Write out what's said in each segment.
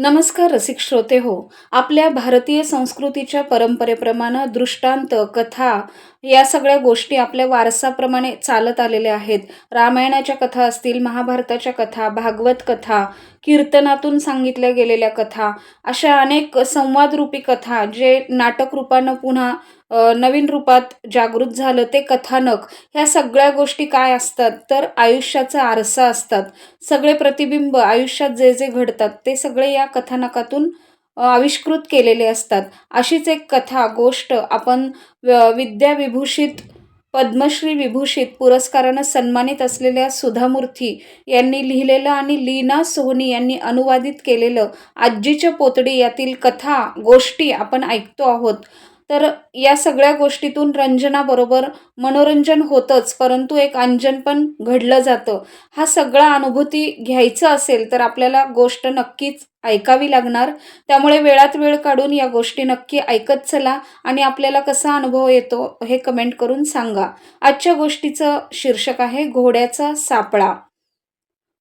नमस्कार रसिक श्रोते हो आपल्या भारतीय संस्कृतीच्या परंपरेप्रमाणे दृष्टांत कथा या सगळ्या गोष्टी आपल्या वारसाप्रमाणे चालत आलेल्या आहेत. रामायणाच्या कथा असतील महाभारताच्या कथा भागवत कथा कीर्तनातून सांगितल्या गेलेल्या कथा अशा अनेक संवादरूपी कथा जे नाटक रूपानं पुन्हा नवीन रूपात जागृत झालं ते कथानक ह्या सगळ्या गोष्टी काय असतात? तर आयुष्याचा आरसा असतात. सगळे प्रतिबिंब आयुष्यात जे जे घडतात ते सगळे या कथानकातून आविष्कृत केलेले असतात. अशीच एक कथा गोष्ट आपण विद्याविभूषित पद्मश्री विभूषित पुरस्कारानं सन्मानित असलेल्या सुधामूर्ती यांनी लिहिलेलं आणि लीना सोहनी यांनी अनुवादित केलेलं आजीच्या पोतडी यातील कथा गोष्टी आपण ऐकतो आहोत. तर या सगळ्या गोष्टीतून रंजनाबरोबर मनोरंजन होतंच परंतु एक अंजन पण घडलं जातं. हा सगळा अनुभूती घ्यायचं असेल तर आपल्याला गोष्ट नक्कीच ऐकावी लागणार. त्यामुळे वेळात वेळ काढून या गोष्टी नक्की ऐकत चला आणि आपल्याला कसा अनुभव येतो हे कमेंट करून सांगा. आजच्या गोष्टीचं शीर्षक आहे घोड्याचा सापळा.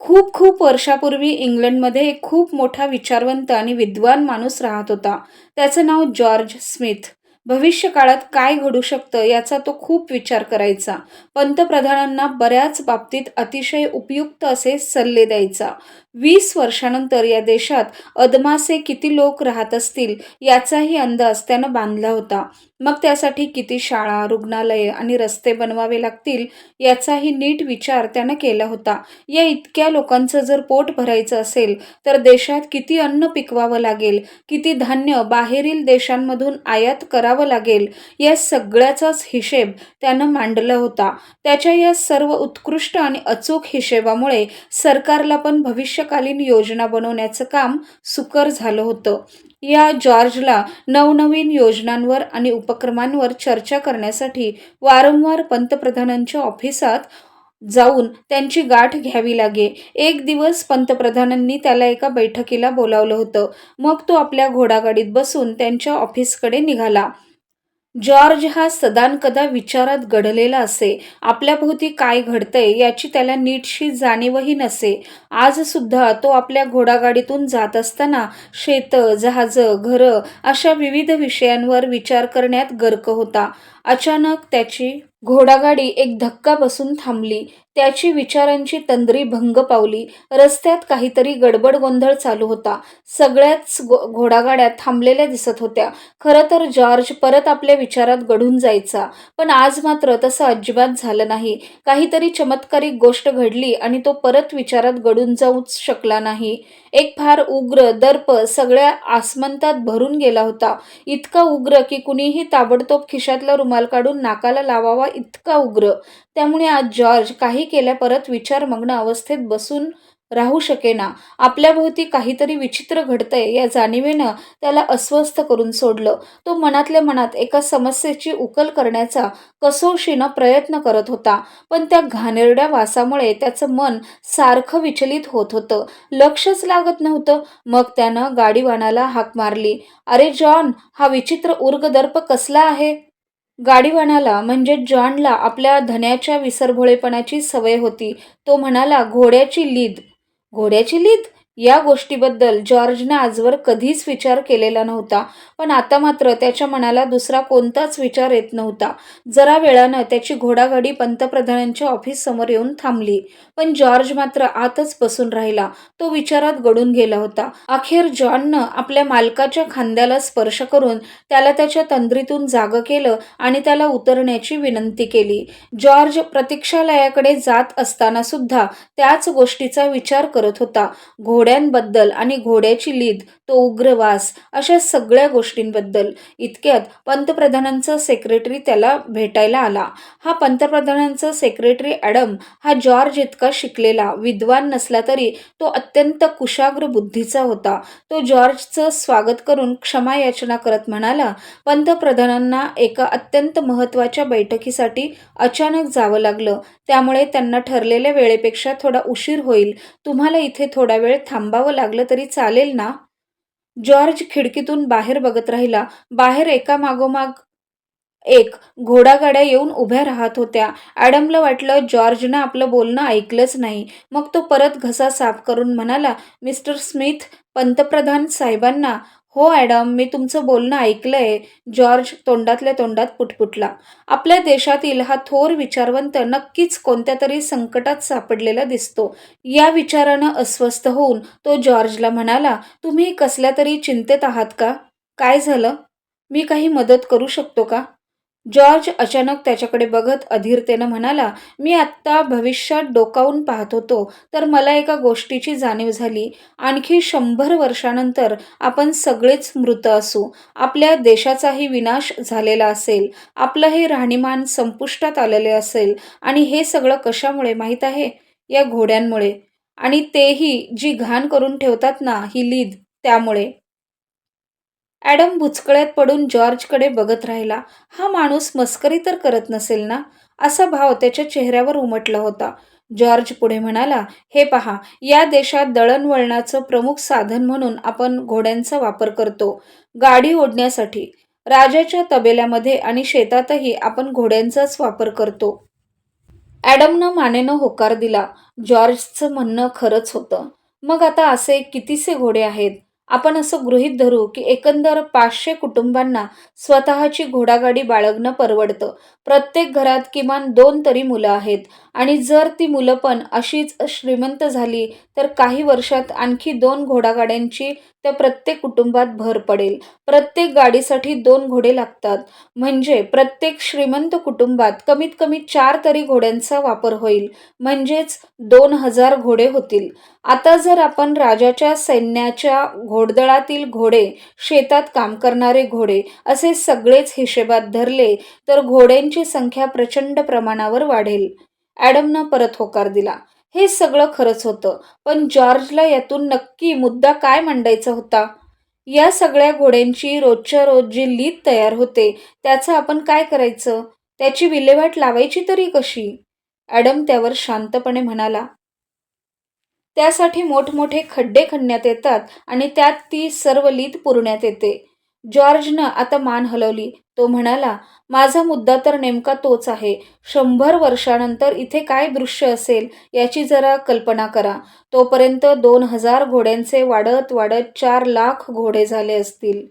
खूप खूप वर्षापूर्वी इंग्लंडमध्ये एक खूप मोठा विचारवंत आणि विद्वान माणूस राहत होता. त्याचं नाव जॉर्ज स्मिथ. भविष्य काळात काय घडू शकतं याचा तो खूप विचार करायचा. पंतप्रधानांना बऱ्याच बाबतीत अतिशय उपयुक्त असे सल्ले द्यायचा. वीस वर्षानंतर या देशात अदमासे किती लोक राहत असतील याचाही अंदाज त्यानं बांधला होता. मग त्यासाठी किती शाळा रुग्णालये आणि रस्ते बनवावे लागतील याचाही नीट विचार त्यानं केला होता. या इतक्या लोकांचं जर पोट भरायचं असेल तर देशात किती अन्न पिकवावं लागेल? किती धान्य बाहेरील देशांमधून आयात करावं लागेल. या सगळ्याचाच हिशेब त्यानं मांडला होता. त्याच्या या सर्व उत्कृष्ट आणि अचूक हिशेबामुळे सरकारला पण भविष्यकालीन योजना बनवण्याचं काम सुकर झालं होतं. या जॉर्जला नवनवीन योजनांवर आणि उपक्रमांवर चर्चा करण्यासाठी वारंवार पंतप्रधानांच्या ऑफिसात जाऊन त्यांची गाठ घ्यावी लागे. एक दिवस पंतप्रधानांनी त्याला एका बैठकीला बोलावलं होतं. मग तो आपल्या घोडागाडीत बसून त्यांच्या ऑफिसकडे निघाला. जॉर्ज हा सदानकदा विचारात घडलेला असे. आपल्याभोवती काय घडतंय याची त्याला नीटशी जाणीवही नसे. आजसुद्धा तो आपल्या घोडागाडीतून जात असताना शेतं जहाजं घरं अशा विविध विषयांवर विचार करण्यात गर्क होता. अचानक त्याची घोडागाडी एक धक्का बसून थांबली. त्याची विचारांची तंद्री भंग पावली. रस्त्यात काहीतरी गडबड गोंधळ चालू होता. सगळ्याच गो- घोडागाड्या थांबलेल्या दिसत होत्या. खरं तर जॉर्ज परत आपल्या विचारात गढून जायचा. पण आज मात्र तसं अजिबात झालं नाही. काहीतरी चमत्कारिक गोष्ट घडली आणि तो परत विचारात गढून जाऊच शकला नाही. एक फार उग्र दर्प सगळ्या आसमंतात भरून गेला होता. इतका उग्र की कुणीही ताबडतोब खिशातला रुमाल काढून नाकाला लावावा इतका उग्र. त्यामुळे आज जॉर्ज काही केल्या परत विचारमग्न अवस्थेत बसून राहू शकेना. आपल्याभोवती काहीतरी विचित्र घडतंय या जाणीवेनं त्याला अस्वस्थ करून सोडलं. तो मनातल्या मनात एका समस्येची उकल करण्याचा कसोशीनं प्रयत्न करत होता. पण त्या घाणेरड्या वासामुळे त्याचं मन सारखं विचलित होत होतं. लक्षच लागत नव्हतं. मग त्यानं गाडीवानाला हाक मारली. अरे जॉन हा विचित्र उर्गदर्प कसला आहे? गाडीवानाला म्हणजे जॉनला आपल्या धन्याच्या विसरभोळेपणाची सवय होती. तो म्हणाला घोड्याची लीद. घोड्याची लीद? या गोष्टीबद्दल जॉर्जनं आजवर कधीच विचार केलेला नव्हता पण आता मात्र त्याच्या मनाला दुसरा कोणताच विचार येत नव्हता. जरा वेळानं त्याची घोडागाडी पंतप्रधानांच्या ऑफिस समोर येऊन थांबली पण जॉर्ज मात्र आतच बसून राहिला. तो विचारात गडून गेला होता. अखेर जॉननं आपल्या मालकाच्या खांद्याला स्पर्श करून त्याला त्याच्या तंद्रीतून जागं केलं आणि त्याला उतरण्याची विनंती केली. जॉर्ज प्रतीक्षालयाकडे जात असताना सुद्धा त्याच गोष्टीचा विचार करत होता. घोड घोड्यांबद्दल आणि घोड्याची लीद तो उग्रवास अशा सगळ्या गोष्टींबद्दल. इतक्यात पंतप्रधानांचा सेक्रेटरी त्याला भेटायला आला. हा पंतप्रधानांचा सेक्रेटरी ॲडम हा जॉर्ज इतका शिकलेला विद्वान नसला तरी तो अत्यंत कुशाग्र बुद्धीचा होता. तो जॉर्जचं स्वागत करून क्षमा याचना करत म्हणाला पंतप्रधानांना एका अत्यंत महत्त्वाच्या बैठकीसाठी अचानक जावं लागलं. त्यामुळे त्यांना ठरलेल्या वेळेपेक्षा थोडा उशीर होईल. तुम्हाला इथे थोडा वेळ थांब थांबावं लागलं तरी चालेल ना? जॉर्ज खिडकीतून बाहेर बघत राहिला. बाहेर एका मागोमाग एक घोडागाड्या येऊन उभ्या राहत होत्या. ॲडमला वाटलं जॉर्जनं आपलं बोलणं ऐकलंच नाही. मग तो परत घसा साफ करून म्हणाला मिस्टर स्मिथ पंतप्रधान साहेबांना हो ॲडम मी तुमचं बोलणं ऐकलंय. जॉर्ज तोंडातल्या तोंडात पुटपुटला. आपल्या देशातील हा थोर विचारवंत नक्कीच कोणत्या तरी संकटात सापडलेला दिसतो. या विचारानं अस्वस्थ होऊन तो जॉर्जला म्हणाला तुम्ही कसल्या तरी चिंतेत आहात का? काय झालं? मी काही मदत करू शकतो का? जॉर्ज अचानक त्याच्याकडे बघत अधीरतेनं म्हणाला मी आत्ता भविष्यात डोकावून पाहत होतो तर मला एका गोष्टीची जाणीव झाली. आणखी शंभर वर्षानंतर आपण सगळेच मृत असू. आपल्या देशाचाही विनाश झालेला असेल. आपलं हे राहणीमान संपुष्टात आलेले असेल. आणि हे सगळं कशामुळे माहीत आहे? या घोड्यांमुळे. आणि तेही जी घाण करून ठेवतात ना ही लीद त्यामुळे. ॲडम भुचकळ्यात पडून जॉर्जकडे बघत राहिला. हा माणूस मस्करी तर करत नसेल ना? असा भाव त्याच्या चेहऱ्यावर उमटला होता. जॉर्ज पुढे म्हणाला हे पहा या देशात दळणवळणाचं प्रमुख साधन म्हणून आपण घोड्यांचा वापर करतो. गाडी ओढण्यासाठी. राजाच्या तबेल्यामध्ये आणि शेतातही आपण घोड्यांचाच वापर करतो. ॲडमनं मानेनं होकार दिला. जॉर्जचं म्हणणं खरंच होतं. मग आता असे कितीसे घोडे आहेत? आपण असं गृहीत धरू की एकंदर पाचशे कुटुंबांना स्वतःची घोडागाडी बाळगणं परवडतं. प्रत्येक घरात किमान दोन तरी मुलं आहेत. आणि जर ती मुलं पण अशीच श्रीमंत झाली तर काही वर्षात आणखी दोन घोडागाड्यांची त्या प्रत्येक कुटुंबात भर पडेल. प्रत्येक गाडीसाठी दोन घोडे लागतात. म्हणजे प्रत्येक श्रीमंत कुटुंबात कमीत कमी चार तरी घोड्यांचा वापर होईल. म्हणजेच दोन हजार घोडे होतील. आता जर आपण राजाच्या सैन्याच्या घोडदळातील घोडे शेतात काम करणारे घोडे असे सगळेच हिशेबात धरले तर घोड्यांची संख्या प्रचंड प्रमाणावर वाढेल. ॲडमनं परत होकार दिला. हे सगळं खरंच होतं पण जॉर्जला यातून नक्की मुद्दा काय मांडायचा होता? या सगळ्या घोड्यांची रोजच्या रोज जी लीद तयार होते त्याचं आपण काय करायचं? त्याची विल्हेवाट लावायची तरी कशी? ॲडम त्यावर शांतपणे म्हणाला त्यासाठी मोठमोठे खड्डे खणण्यात येतात आणि त्यात ती सर्व लीद पुरण्यात येते. जॉर्जनं आता मान हलवली. तो म्हणाला माझा मुद्दा तर नेमका तोच आहे. शंभर वर्षानंतर इथे काय दृश्य असेल याची जरा कल्पना करा. तोपर्यंत दोन हजार घोड्यांचे वाढत वाढत चार लाख घोडे झाले असतील.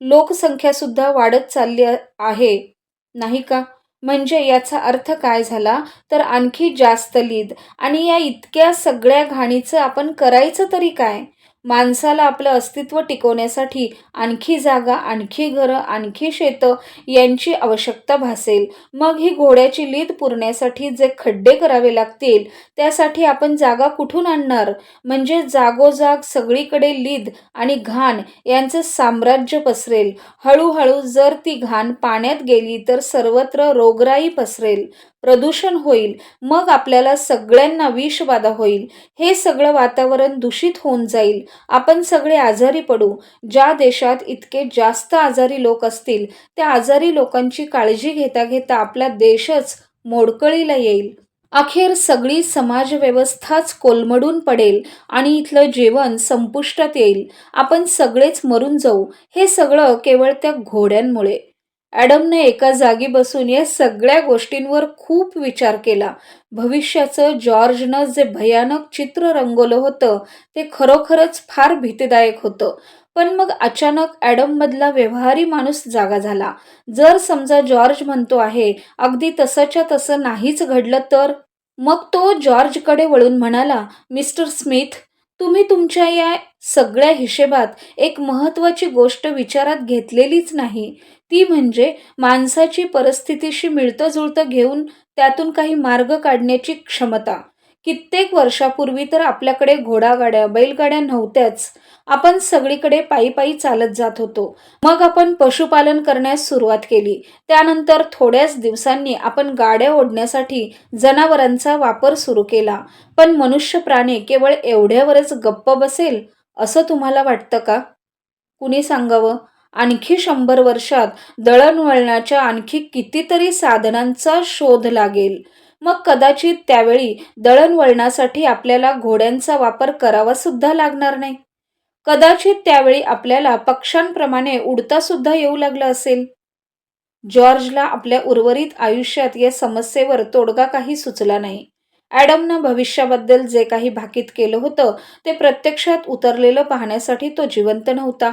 लोकसंख्यासुद्धा वाढत चालली आहे. नाही का? म्हणजे याचा अर्थ काय झाला? तर आणखी जास्त लीद आणि या इतक्या सगळ्या घाणीचं आपण करायचं तरी काय? माणसाला आपलं अस्तित्व टिकवण्यासाठी आणखी जागा आणखी घरं आणखी शेतं यांची आवश्यकता भासेल. मग ही घोड्याची लीद पुरण्यासाठी जे खड्डे करावे लागतील त्यासाठी आपण जागा कुठून आणणार? म्हणजे जागोजाग सगळीकडे लीद आणि घाण यांचं साम्राज्य पसरेल. हळूहळू जर ती घाण पाण्यात गेली तर सर्वत्र रोगराई पसरेल. प्रदूषण होईल मग आपल्याला सगळ्यांना विषबाधा होईल. हे सगळं वातावरण दूषित होऊन जाईल. आपण सगळे आजारी पडू. ज्या देशात इतके जास्त आजारी लोक असतील त्या आजारी लोकांची काळजी घेता घेता आपला देशच मोडकळीला येईल. अखेर सगळी समाजव्यवस्थाच कोलमडून पडेल आणि इथलं जेवण संपुष्टात येईल. आपण सगळेच मरून जाऊ. हे सगळं केवळ त्या घोड्यांमुळे. ॲडमने एका जागी बसून या सगळ्या गोष्टींवर खूप विचार केला. भविष्याचं जॉर्जनं जे भयानक चित्र रंगवलं होतं ते खरोखरच फार भीतीदायक होतं. पण मग अचानक ॲडममधला व्यवहारी माणूस जागा झाला. जर समजा जॉर्ज म्हणतो आहे अगदी तसंच्या तसं नाहीच घडलं तर? मग तो जॉर्जकडे वळून म्हणाला मिस्टर स्मिथ तुम्ही तुमच्या या सगळ्या हिशेबात एक महत्त्वाची गोष्ट विचारात घेतलेलीच नाही. ती म्हणजे माणसाची परिस्थितीशी मिळतं जुळतं घेऊन त्यातून काही मार्ग काढण्याची क्षमता. कित्येक वर्षापूर्वी तर आपल्याकडे घोडागाड्या बैलगाड्या नव्हत्याच. आपण सगळीकडे पायी पायी चालत जात होतो. मग आपण पशुपालन करण्यास सुरुवात केली. त्यानंतर थोड्याच दिवसांनी आपण गाड्या ओढण्यासाठी जनावरांचा वापर सुरू केला. पण मनुष्य प्राणी केवळ एवढ्यावरच गप्प बसेल असं तुम्हाला वाटतं का? कुणी सांगावं? आणखी शंभर वर्षात दळणवळणाच्या आणखी कितीतरी साधनांचा शोध लागेल. मग कदाचित त्यावेळी दळणवळणासाठी आपल्याला घोड्यांचा वापर करावा सुद्धा लागणार नाही. कदाचित त्यावेळी आपल्याला पक्ष्यांप्रमाणे उडता सुद्धा येऊ लागलं असेल. जॉर्जला आपल्या उर्वरित आयुष्यात या समस्येवर तोडगा काही सुचला नाही. ॲडमनं भविष्याबद्दल जे काही भाकीत केलं होतं ते प्रत्यक्षात उतरलेलं पाहण्यासाठी तो जिवंत नव्हता.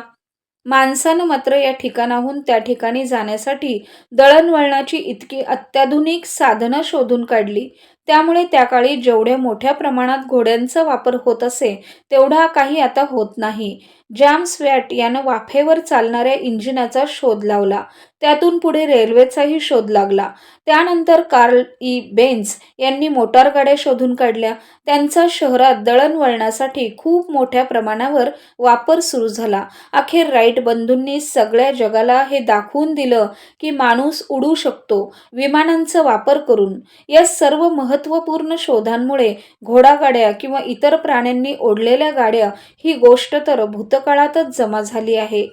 माणसानं मात्र या ठिकाणाहून त्या ठिकाणी जाण्यासाठी दळणवळणाची इतकी अत्याधुनिक साधनं शोधून काढली. त्यामुळे त्या काळी जेवढ्या मोठ्या प्रमाणात घोड्यांचा वापर होत असे तेवढा काही आता होत नाही. जॅम्स वॅट यानं वाफेवर चालणाऱ्या इंजिनाचा शोध लावला. त्यातून पुढे रेल्वेचाही शोध लागला. त्यानंतर कार्ल ई बेन्स यांनी मोटारगाड्या शोधून काढल्या. त्यांचा शहरात दळणवळणासाठी खूप मोठ्या प्रमाणावर वापर सुरू झाला. अखेर राईट बंधूंनी सगळ्या जगाला हे दाखवून दिलं की माणूस उडू शकतो विमानांचा वापर करून. या सर्व महत्त्वपूर्ण शोधांमुळे घोडागाड्या किंवा इतर प्राण्यांनी ओढलेल्या गाड्या ही गोष्ट तर भूत भूतकाळातच जमा झाली आहे.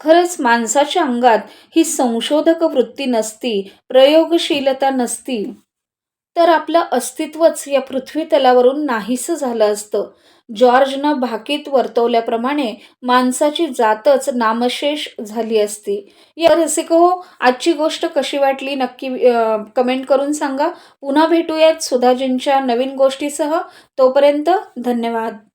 खरंच माणसाच्या अंगात ही संशोधक वृत्ती नसती प्रयोगशीलता नसती. तर आपलं अस्तित्वच या पृथ्वी तलावरून नाहीसं झालं असतं. जॉर्जनं भाकीत वर्तवल्याप्रमाणे माणसाची जातच नामशेष झाली असती. या रसिक हो आजची गोष्ट कशी वाटली नक्की कमेंट करून सांगा. पुन्हा भेटूयात सुधाजींच्या नवीन गोष्टीसह. तोपर्यंत धन्यवाद.